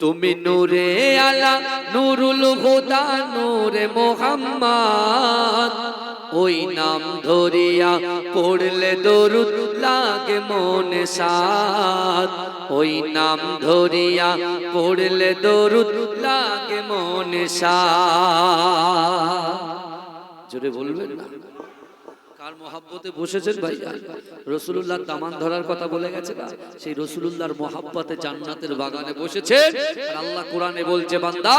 তুমি নূরে আলা নুরুল হুদা নূরে মোহাম্মদ। ওই নাম ধরিয়া পড়লে দরুদ লাগে মনে সাদ ওই নাম ধরিয়া পড়লে দরুদ লাগে মনে সাদ জোরে বলবেন না? কার মহাব্বতে বসেছেন ভাই? দামান ধরার কথা বলে গেছে সেই মহাব্বতে জান্নাতের বাগানে বসেছেন। আর আল্লাহ কোরআনে বলছে, বান্দা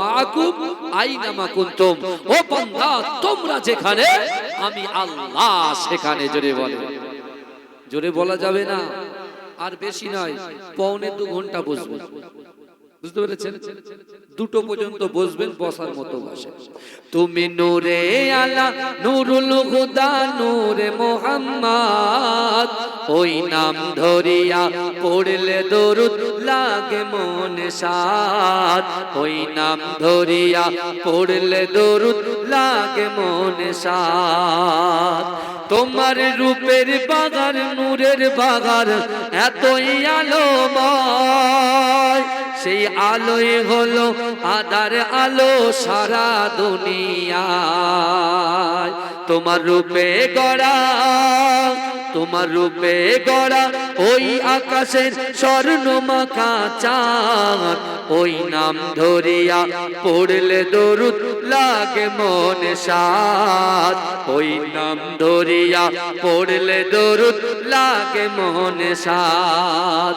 মাকুম আইনা মা কুনতুম। ও বান্দা, তোমরা যেখানে, আমি আল্লাহ সেখানে। জোরে বলে। জোরে বলা যাবে না। আর বেশি নয়, পৌনে দু ঘণ্টা বসবো। বুঝতে পেরেছেন? দুটো পর্যন্ত বসবেন, বসার মতো বসে। তুমি নূরে আলা, নুরুল হুদা, নূরে মোহাম্মদ। ওই নাম ধরিয়া পড়লে দরুদ লাগে মনে সাদ। ওই নাম ধরিয়া পড়লে দরুদ লাগে মনে সাদ। তোমার রূপের বাগার নূরের বাগার এতই আলোময়। সেই আলোয় হলো আদার আলো সারা দুনিয়া তোমার রূপে গড়া তোমার রূপে গড়া ওই আকাশের স্বর্ণ মাখা চাঁদ। ওই নাম ধরিয়া পড়লে দরুদ লাগে মনে সাদ ওই নাম ধরিয়া পড়লে দরুদ লাগে মনে সাদ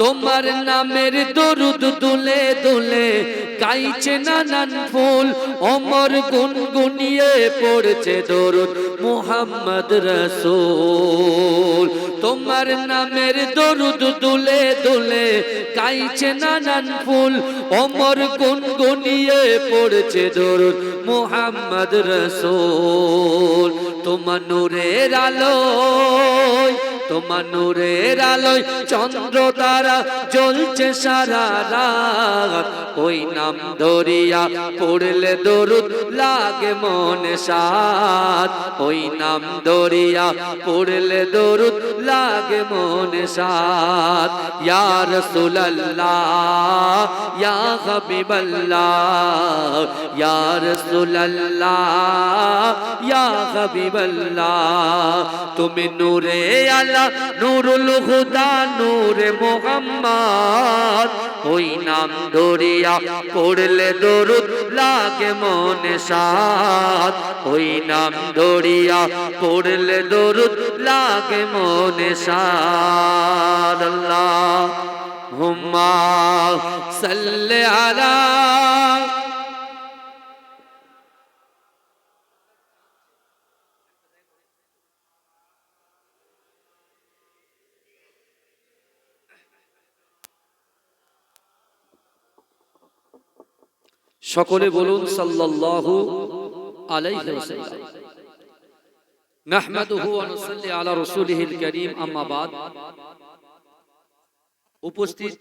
তোমার নামের দরুদ দুলে দুলে গাইছে নানান ফুল, অমর গুনগুনিয়ে পড়ছে দরুদ মোহাম্মদ রসুল। তোমার নামের দরুদ দুলে দুলে গাইছে নানান ফুল, অমর গুনগুনিয়ে পড়ছে দরুদ মোহাম্মদ রসুল। তোমার নূরের আলোয় তোমার নূরের আলোয় চন্দ্র তারা জ্বলছে সারা রাত। ওই নাম ধরিয়া পড়লে দরুদ লাগে মনে সাত ওই নাম ধরিয়া পড়লে দরুদ লাগে মনে সাত ইয়া রাসূলুল্লাহ, ইয়া হাবিবাল্লাহ, ইয়া রাসূলুল্লাহ, ইয়া হাবিবাল্লাহ। তুমি নূরে আলা নুরুল হুদা, নূরে মোহাম্মদ। ওই নাম ধরিয়া পড়লে দরুদ লাগে মনে সাত ওই নাম ধরিয়া পড়লে দরুদ লাগে মনে সাত আল্লাহ হুম্মা সাল্লি আলা সকলে বলুন সাল্লাল্লাহু আলাইহি ওয়াসাল্লাম। নাহমাদুহু ওয়া নুসাল্লি আলা রাসূলিহিল কারীম, আম্মা বাদ। উপস্থিত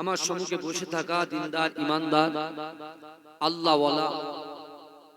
আমার সম্মুখে বসে থাকা দিনদার, ইমানদার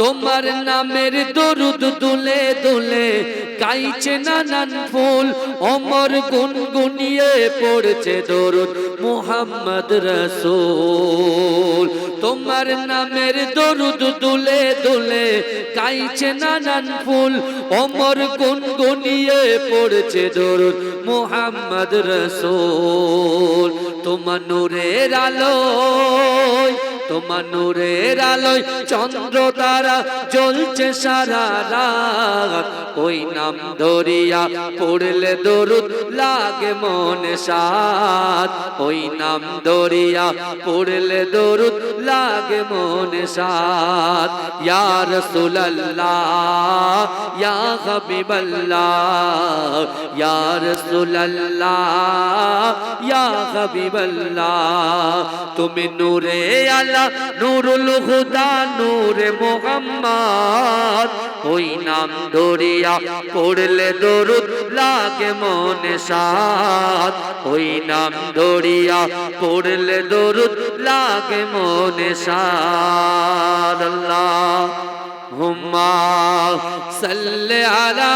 তোমার নামের দরুদ দুলে দুলে গাইছে নানান ফুল, অমর গুনগুনিয়ে পড়ছে দরুদ মোহাম্মদ রসুল। তোমার নামের দরুদ দুলে দুলে গাইছে নানান ফুল, অমর গুনগুনিয়ে পড়ছে দরুদ মোহাম্মদ রসুল। তোমার নূরের আলোয় তোমার নূরের আলোয় চন্দ্র তারা জ্বলছে সারা রাত। ওই নাম ধরিয়া পড়লে দরুদ লাগে মনে সাত। ওই নাম ধরিয়া পড়লে দরুদ লাগে মনে সাত। ইয়া রাসূলুল্লাহ, ইয়া হাবিবাল্লাহ, ইয়া রাসূলুল্লাহ, ইয়া হাবিবাল্লাহ। তুমি নূরে আলা নূরুল হুদা, নূরে মুহাম্মদ। ওই নাম ধরিয়া পড়লে দরুদ লাগে মনে সাত ওই নাম ধরিয়া পড়লে দরুদ লাগে মনে সাত আল্লাহ হুম্মা সাল্লি আলা